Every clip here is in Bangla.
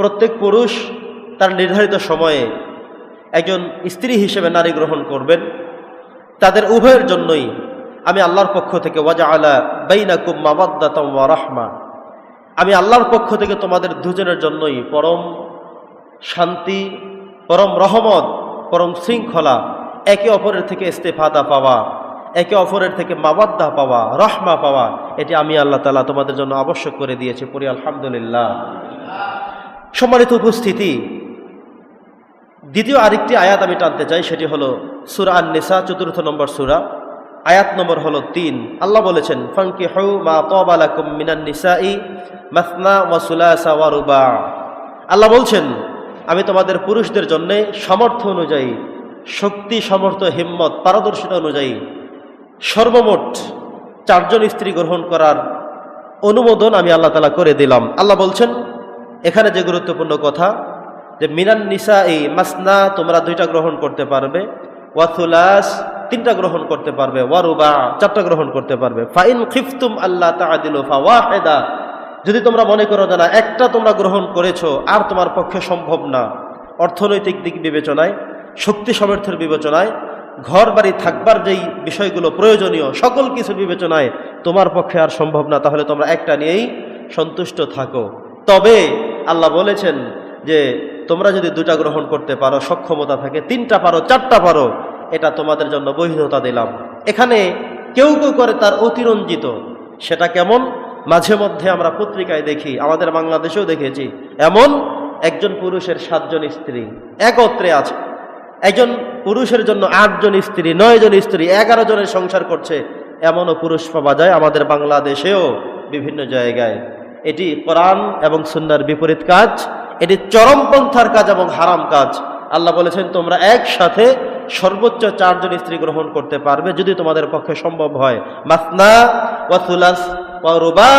প্রত্যেক পুরুষ তার নির্ধারিত সময়ে একজন স্ত্রী হিসেবে নারী গ্রহণ করবেন। তাদের উভয়ের জন্যই আমি আল্লাহর পক্ষ থেকে ওয়াজা আলা বাইনাকুম মাবাদ্দাতম ওয়া রাহমা। আমি আল্লাহর পক্ষ থেকে তোমাদের দুজনের জন্যই পরম শান্তি, পরম রহমত, পরম শৃঙ্খলা, একে অপরের থেকে ইস্তেফাদা পাওয়া, একে অপরের থেকে মাবাদ্দা পাওয়া, রহমা পাওয়া, এটি আমি আল্লাহ তালা তোমাদের জন্য আবশ্যক করে দিয়েছি। পরি আলহামদুলিল্লাহ। সম্মানিত উপস্থিতি। দ্বিতীয় আরেকটি আয়াত আমি টানতে চাই, সেটি হলো সুরা আন নিসা চতুর্থ নম্বর সুরা। আয়াত নম্বর হলো তিন। আল্লাহ বলেছেন ফাঙ্কি হউ মা তবালাকুম মিনান নিসাই মাসনা ওয়া সুলাসা ওয়া রুবা। আল্লাহ বলছেন, আমি তোমাদের পুরুষদের জন্যে সমর্থ অনুযায়ী, শক্তি সমর্থ হিম্মত, পারদর্শিতা অনুযায়ী সর্বমোট চারজন স্ত্রী গ্রহণ করার অনুমোদন আমি আল্লাহ তালা করে দিলাম। আল্লাহ বলছেন এখানে যে গুরুত্বপূর্ণ কথা যে মিনান নিসা এই মাসনা, তোমরা দুইটা গ্রহণ করতে পারবে ওয়াথুলাস তিনটা গ্রহণ করতে পারবে ওয়ারুবা চারটা গ্রহণ করতে পারবে। ফাইন খিফতুম আল্লাহ তাআদিলু ফাওয়াহিদা। যদি তোমরা মনে করো না, একটা তোমরা গ্রহণ করেছ, আর তোমার পক্ষে সম্ভব না, অর্থনৈতিক দিক বিবেচনায়, শক্তি সামর্থ্যের বিবেচনায় ঘর বাড়ি থাকবার যেই বিষয়গুলো প্রয়োজনীয়, সকল কিছু বিবেচনায় তোমার পক্ষে আর সম্ভব না, তাহলে তোমরা একটা নিয়েই সন্তুষ্ট থাকো। তবে আল্লাহ বলেছেন যে তোমরা যদি দুটা গ্রহণ করতে পারো, সক্ষমতা থাকে, তিনটা পারো, চারটা পারো, এটা তোমাদের জন্য বৈধতা দিলাম। এখানে কেউ কেউ করে তার অতিরঞ্জিত। সেটা কেমন? মাঝে মধ্যে আমরা পত্রিকায় দেখি, আমাদের বাংলাদেশেও দেখেছি, এমন একজন পুরুষের সাতজন স্ত্রী, একত্রে আছে। একজন পুরুষের জন্য আটজন স্ত্রী নয় জন স্ত্রী, এগারো জনের সংসার করছে, এমনও পুরুষ পাওয়া যায় আমাদের বাংলাদেশেও বিভিন্ন জায়গায়। এটি কোরআন এবং সুন্নার বিপরীত কাজ, এটি চরমপন্থার কাজ এবং হারাম কাজ। আল্লাহ বলেছেন, তোমরা একসাথে সর্বোচ্চ চারজন স্ত্রী গ্রহণ করতে পারবে যদি তোমাদের পক্ষে সম্ভব হয়। মাসনা ওয়াসুলাস ওয়া রুবা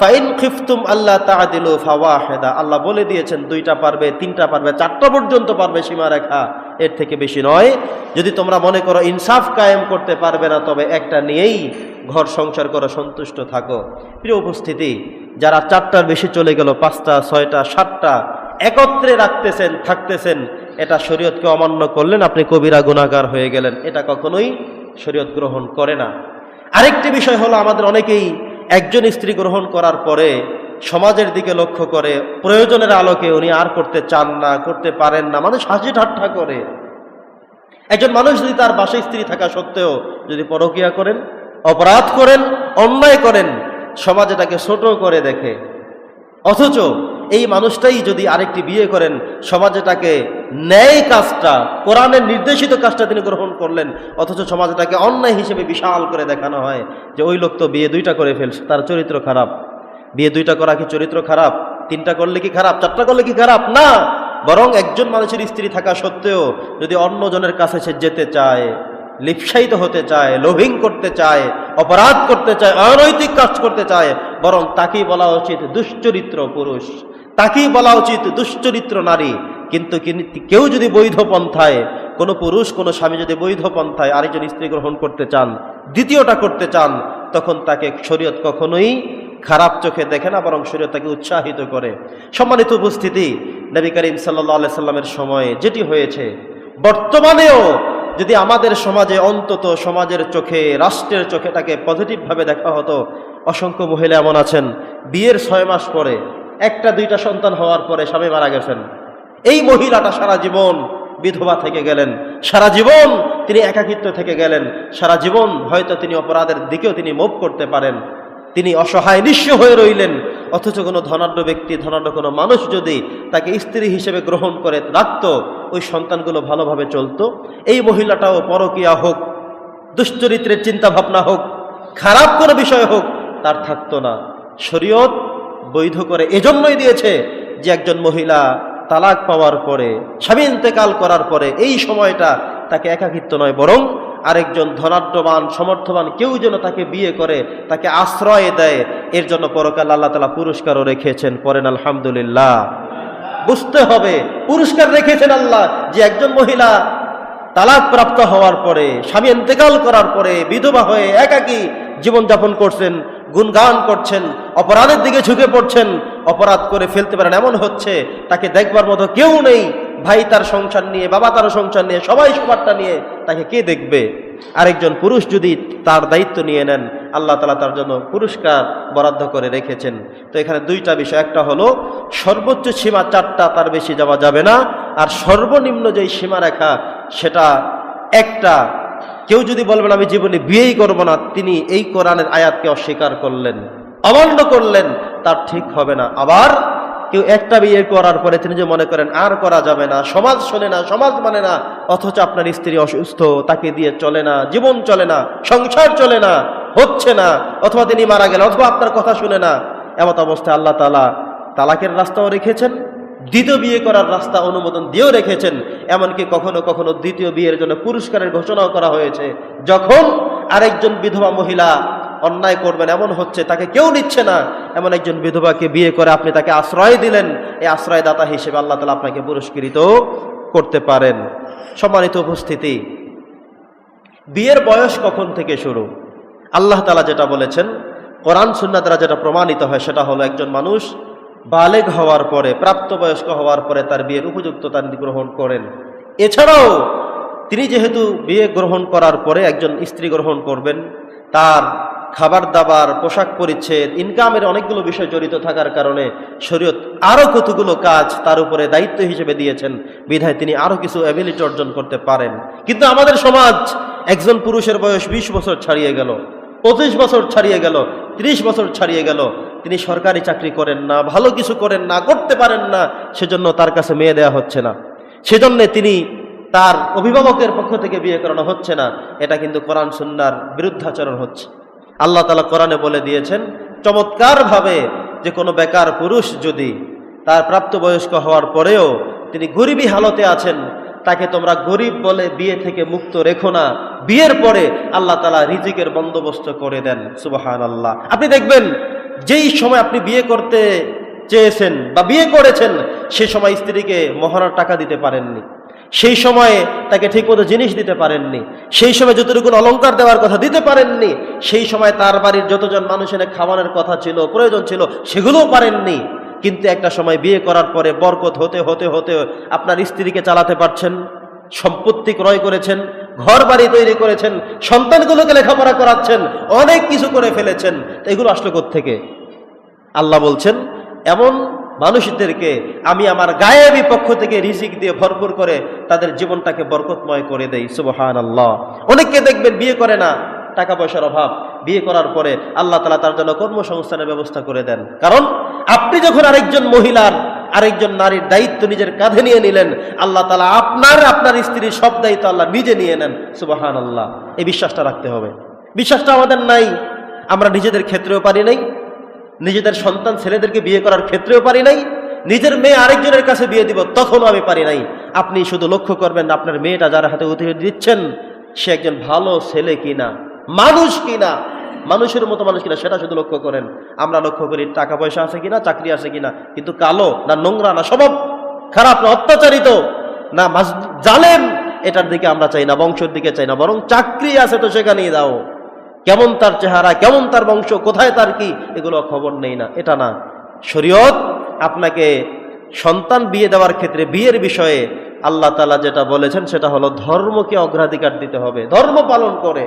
ফাইন খিফতুম আল্লাহ তাআদিলু ফাওয়াহিদা। আল্লাহ বলে দিয়েছেন, দুইটা পারবে, তিনটা পারবে, চারটা পর্যন্ত পারবে সীমারেখা। এর থেকে বেশি নয়। যদি তোমরা মনে করো ইনসাফ কায়েম করতে পারবে না, তবে একটা নিয়েই ঘর সংসার করা সন্তুষ্ট থাকো। প্রিয় উপস্থিতি যারা চারটার বেশি চলে গেল, পাঁচটা, ছয়টা, সাতটা, একত্রে রাখতেছেন, থাকতেছেন, এটা শরীয়তকে অমান্য করলেন, আপনি কবিরা গুণাগার হয়ে গেলেন। এটা কখনোই শরীয়ত গ্রহণ করে না। আরেকটি বিষয় হলো, আমাদের অনেকেই একজন স্ত্রী গ্রহণ করার পরে সমাজের দিকে লক্ষ্য করে, প্রয়োজনের আলোকে উনি আর করতে চান না, করতে পারেন না, মানুষ হাসি ঠাট্টা করে। একজন মানুষ যদি তার বাসায় স্ত্রী থাকা সত্ত্বেও যদি পরকিয়া করেন, অপরাধ করেন, অন্যায় করেন সমাজ এটাকে ছোট করে দেখে। অথচ এই মানুষটাই যদি আরেকটি বিয়ে করেন, সমাজ এটাকে ন্যায় কাজটা, কোরআনের নির্দেশিত কাজটা তিনি গ্রহণ করলেন, অথচ সমাজ এটাকে অন্যায় হিসেবে বিশাল করে দেখানো হয় যে ওই লোক তো বিয়ে দুইটা করে ফেলছে, তার চরিত্র খারাপ। বিয়ে দুইটা করা কি চরিত্র খারাপ? তিনটা করলে কি খারাপ? চারটা করলে কি খারাপ? না! বরং একজন মানুষের স্ত্রী থাকা সত্ত্বেও যদি অন্যজনের কাছে সে যেতে চায়, লিপসায়িত হতে চায়, লোভিং করতে চায় অপরাধ করতে চায়, অনৈতিক কাজ করতে চায়, বরং তাকেই বলা উচিত দুশ্চরিত্র পুরুষ। তাকেই বলা উচিত দুশ্চরিত্র নারী। কিন্তু কেউ যদি বৈধ পন্থায়, কোনো পুরুষ, কোনো স্বামী যদি বৈধ পন্থায় আরেকজন স্ত্রী গ্রহণ করতে চান, দ্বিতীয়টা করতে চান, তখন তাকে শরীয়ত কখনোই খারাপ চোখে দেখে না, বরং শরীয়ত তাকে উৎসাহিত করে। সম্মানিত উপস্থিতি, নবী করিম সাল্লাহ সাল্লামের সময়ে যেটি হয়েছে, বর্তমানেও যদি আমাদের সমাজে অন্তত সমাজের চোখে, রাষ্ট্রের চোখে তাকে পজিটিভভাবে দেখা হতো, অসংখ্য মহিলা এমন আছেন, বিয়ের ছয় মাস পরে, একটা দুইটা সন্তান হওয়ার পরে স্বামী মারা গেছেন। এই মহিলাটা সারা জীবন বিধবা থেকে গেলেন, সারা জীবন তিনি একাকিত্ব থেকে গেলেন, সারা জীবন হয়তো তিনি অপরাধের দিকেও তিনি মুভ করতে পারেন। তিনি অসহায় নিঃস্ব হয়ে রইলেন। অথচ কোনো ধনাঢ্য ব্যক্তি, ধনাঢ্য কোনো মানুষ যদি তাকে স্ত্রী হিসেবে গ্রহণ করে, রাখত, ওই সন্তানগুলো ভালোভাবে চলতো। এই মহিলাটাও পরকিয়া হোক, দুশ্চরিত্রের চিন্তা ভাবনা হোক, খারাপ কোনো বিষয় হোক, তার থাকতো না। শরীয়ত বৈধ করে এজন্যই দিয়েছে যে একজন মহিলা তালাক পাওয়ার পরে স্বামী ইন্তেকাল করার পরে এই সময়টা তাকে একাকিত্ব নয়, বরং আরেকজন ধনাঢ্যবান, সমর্থবান, কেউ যেন তাকে বিয়ে করে, তাকে আশ্রয় দেয়, এর জন্য পরকাল আল্লাহ তালা পুরস্কারও রেখেছেন। পরেন আলহামদুলিল্লাহ। বুঝতে হবে, পুরস্কার রেখেছেন আল্লাহ যে একজন মহিলা তালাক প্রাপ্ত হওয়ার পরে, স্বামী ইন্তেকাল করার পরে, বিধবা হয়ে একাকী জীবনযাপন করছেন, গুণগান করছেন, অপরাধের দিকে ঝুঁকে পড়ছেন, অপরাধ করে ফেলতে পারেন, এমন হচ্ছে, তাকে দেখবার মতো কেউ নেই। ভাই তার সংসার নিয়ে, বাবা তার সংসার নিয়ে, সবাই সবারটা নিয়ে তাকে কে দেখবে? আরেকজন পুরুষ যদি তার দায়িত্ব নিয়ে নেন, আল্লাহ তালা তার জন্য পুরস্কার বরাদ্দ করে রেখেছেন। তো এখানে দুইটা বিষয়, একটা হলো সর্বোচ্চ সীমা চারটা, তার বেশি যাওয়া যাবে না। আর সর্বনিম্ন যেই সীমারেখা, সেটা একটা। কেউ যদি বলবেন, আমি জীবনে বিয়েই করব না তিনি এই কোরআনের আয়াতকে অস্বীকার করলেন। অমান্য করলেন, তার ঠিক হবে না। আবার কেউ একটা বিয়ে করার পরে তিনি যে মনে করেন, আর করা যাবে না, সমাজ শোনে না, সমাজ মানে না, অথচ আপনার স্ত্রী অসুস্থ, তাকে দিয়ে চলে না, জীবন চলে না, সংসার চলে না, হচ্ছে না, অথবা তিনি মারা গেলেন, অথবা আপনার কথা শুনে না। এমত অবস্থায় আল্লাহ তালা তালাকের রাস্তাও রেখেছেন, দ্বিতীয় বিয়ে করার রাস্তা অনুমোদন দিয়েও রেখেছেন, এমনকি কখনো কখনো দ্বিতীয় বিয়ের জন্য পুরস্কারের ঘোষণাও করা হয়েছে। যখন আরেকজন বিধবা মহিলা অন্যায় করবেন, এমন হচ্ছে, তাকে কেউ নিচ্ছে না। এমন একজন বিধবাকে বিয়ে করে আপনি তাকে আশ্রয় দিলেন, এই আশ্রয়দাতা হিসেবে আল্লাহ তালা আপনাকে পুরস্কৃত করতে পারেন। সম্মানিত উপস্থিতি, বিয়ের বয়স কখন থেকে শুরু? আল্লাহ তালা যেটা বলেছেন, কোরআন সুন্না দ্বারা যেটা প্রমাণিত হয়, সেটা হলো একজন মানুষ বালেগ হওয়ার পরে, প্রাপ্তবয়স্ক হওয়ার পরে তার বিয়ের উপযুক্ততা গ্রহণ করেন। এছাড়াও, তিনি যেহেতু বিয়ে গ্রহণ করার পরে একজন স্ত্রী গ্রহণ করবেন, তার খাবার, দাবার, পোশাক পরিচ্ছেদ ইনকামের অনেকগুলো বিষয় জড়িত থাকার কারণে শরীয়ত আরও কতগুলো কাজ তার উপরে দায়িত্ব হিসেবে দিয়েছেন। বিধায় তিনি আরও কিছু অ্যাবিলিটি অর্জন করতে পারেন। কিন্তু আমাদের সমাজ একজন পুরুষের বয়স ২০ বছর ছাড়িয়ে গেল, পঁচিশ বছর ছাড়িয়ে গেল ৩০ বছর ছাড়িয়ে গেল। তিনি সরকারি চাকরি করেন না, ভালো কিছু করেন না, করতে পারেন না, সেজন্য তার কাছে মেয়ে দেয়া হচ্ছে না। সেজন্য তিনি তার অভিভাবকের পক্ষ থেকে বিয়ে করানো হচ্ছে না। এটা কিন্তু কোরআন, সুন্নার বিরুদ্ধাচরণ হচ্ছে। আল্লাহ তালা কোরআনে বলে দিয়েছেন, চমৎকারভাবে যে কোনো বেকার পুরুষ যদি তার প্রাপ্তবয়স্ক হওয়ার পরেও তিনি গরিবী হালতে আছেন, তাকে তোমরা গরিব বলে বিয়ে থেকে মুক্ত রেখো না। বিয়ের পরে আল্লাহ তালা রিজিকের বন্দোবস্ত করে দেন সুবাহান আল্লাহ আপনি দেখবেন, যেই সময় আপনি বিয়ে করতে চেয়েছেন বা বিয়ে করেছেন, সে সময় স্ত্রীকে মহড়ার টাকা দিতে পারেননি। সেই সময়ে তাকে ঠিকমতো জিনিস দিতে পারেননি। সেই সময় যতটুকু অলংকার দেওয়ার কথা দিতে পারেননি, সেই সময় তার বাড়ির যতজন মানুষ এনে খাওয়ানোর কথা ছিল, প্রয়োজন ছিল, সেগুলোও পারেননি। কিন্তু একটা সময় বিয়ে করার পরে বরকত হতে হতে হতে আপনার স্ত্রীকে চালাতে পারছেন, সম্পত্তি ক্রয় করেছেন ঘর বাড়ি তৈরি করেছেন, সন্তানগুলোকে লেখাপড়া করাচ্ছেন, অনেক কিছু করে ফেলেছেন। এগুলো আসলো থেকে আল্লাহ বলছেন, এমন মানুষদেরকে আমি আমার গায়েবী পক্ষ থেকে রিজিক দিয়ে ভরপুর করে তাদের জীবনটাকে বরকতময় করে দেই সুবহান আল্লাহ অনেককে দেখবেন বিয়ে করে না, টাকা পয়সার অভাব। বিয়ে করার পরে আল্লাহ তালা তার জন্য কর্মসংস্থানের ব্যবস্থা করে দেন। কারণ আপনি যখন আরেকজন মহিলার, আরেকজন নারীর দায়িত্ব নিজের কাঁধে নিয়ে নিলেন, আল্লাহ তালা আপনার আপনার স্ত্রীর সব দায়িত্ব আল্লাহ নিজে নিয়ে নেন সুবাহান আল্লাহ এই বিশ্বাসটা রাখতে হবে। বিশ্বাসটা আমাদের নাই, আমরা নিজেদের ক্ষেত্রেও পারি নাই নিজেদের সন্তান ছেলেদেরকে বিয়ে করার ক্ষেত্রেও পারি নাই, নিজের মেয়ে আরেকজনের কাছে বিয়ে দিব তখনও আমি পারি নাই। আপনি শুধু লক্ষ্য করবেন আপনার মেয়েটা যার হাতে উঠে দিচ্ছেন, সে একজন ভালো ছেলে কিনা, মানুষ কিনা, মানুষের মতো মানুষ কিনা, সেটা শুধু লক্ষ্য করেন। আমরা লক্ষ্য করি টাকা পয়সা আছে কিনা, চাকরি আছে কিনা, কিন্তু কালো না নোংরা না স্বভাব, খারাপ না অত্যাচারিত, না জালেম, এটার দিকে আমরা চাই না, বংশের দিকে চাই না, বরং চাকরি আছে তো সেখানেই দাও। কেমন তার চেহারা, কেমন তার বংশ, কোথায় তার কি, এগুলো খবর নেই না, এটা না। শরীয়ত আপনাকে সন্তান বিয়ে দেওয়ার ক্ষেত্রে বিয়ের বিষয়ে আল্লাহ তালা যেটা বলেছেন, সেটা হলো ধর্মকে অগ্রাধিকার দিতে হবে, ধর্ম পালন করে।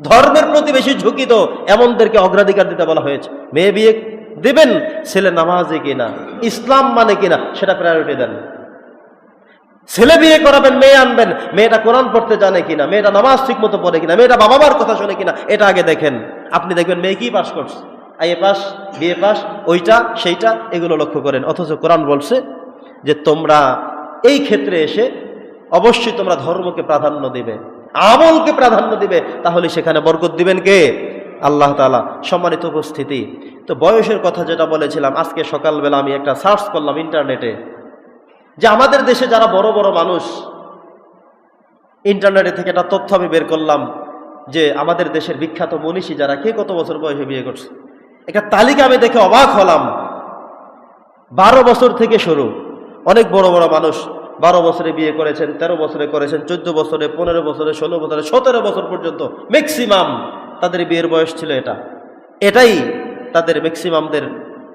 ধর্মের প্রতি বেশি ঝুঁকিত এমনদেরকে অগ্রাধিকার দিতে বলা হয়েছে। মেয়ে বিয়ে দেবেন, ছেলে নামাজে কিনা, ইসলাম মানে কিনা, সেটা প্রায়োরিটি দেন। ছেলে বিয়ে করাবেন, মেয়ে আনবেন, মেয়েটা কোরআন পড়তে জানে কিনা, মেয়েটা নামাজ ঠিক মতো পড়ে কিনা, মেয়েটা বাবা মার কথা শুনে কিনা, এটা আগে দেখেন। আপনি দেখবেন মেয়ে কি পাস করছে? আইএ পাস বিএ পাস ওইটা, সেইটা, এগুলো লক্ষ্য করেন। অথচ কোরআন বলছে যে তোমরা এই ক্ষেত্রে এসে অবশ্যই তোমরা ধর্মকে প্রাধান্য দিবে, আমলকে প্রাধান্য দিবে, তাহলে সেখানে বরকত দিবেন কে? আল্লাহ তালা সম্মানিত উপস্থিতি। তো বয়সের কথা যেটা বলেছিলাম, আজকে সকালবেলা আমি একটা সার্চ করলাম ইন্টারনেটে। যে আমাদের দেশে যারা বড় বড় মানুষ ইন্টারনেটে থেকে একটা তথ্য আমি বের করলাম যে আমাদের দেশের বিখ্যাত মনীষী যারা, কে কত বছর বয়সে বিয়ে করছে? একটা তালিকা আমি দেখে অবাক হলাম। বারো বছর থেকে শুরু। অনেক বড় বড় মানুষ বারো বছরে বিয়ে করেছেন, তেরো বছরে করেছেন, চোদ্দ বছরে, পনেরো বছরে, ষোলো বছরে, সতেরো বছর পর্যন্ত ম্যাক্সিমাম তাদের বিয়ের বয়স ছিল এটা। এটাই তাদের ম্যাক্সিমামদের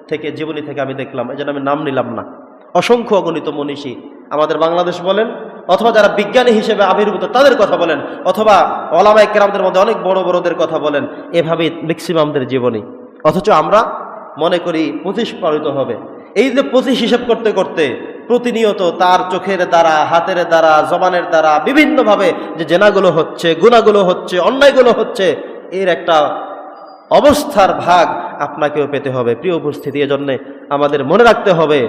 থেকে, জীবনী থেকে আমি দেখলাম। এই আমি নাম নিলাম না। অসংখ্য অগণিত মনীষী আমাদের বাংলাদেশ বলেন, অথবা যারা বিজ্ঞানী হিসেবে আবির্ভূত তাদের কথা বলেন, অথবা ওলামাই কেরামদের মধ্যে অনেক বড় বড়দের কথা বলেন এভাবে ম্যাক্সিমামদের জীবনী। অথচ আমরা মনে করি পঁচিশ পালিত হবে। এই যে পঁচিশ হিসেব করতে করতে প্রতিনিয়ত তার চোখের দ্বারা, হাতের দ্বারা, জবানের দ্বারা, বিভিন্নভাবে যে জেনাগুলো হচ্ছে, গুণাগুলো হচ্ছে, অন্যায়গুলো হচ্ছে, এর একটা অবস্থার ভাগ আপনাকেও পেতে হবে প্রিয় উপস্থিতি, এজন্যে আমাদের মনে রাখতে হবে,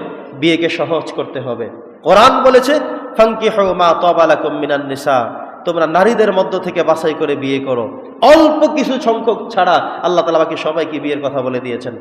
বিয়েকে সহজ করতে হবে। কোরআন বলেছে ফাঙ্কি মা তবালা কম্মিনান নিসা তোমরা নারীদের মধ্য থেকে বাছাই করে বিয়ে করো। অল্প কিছু সংখ্যক ছাড়া আল্লাহ তালা বাকি সবাইকে বিয়ের কথা বলে দিয়েছেন।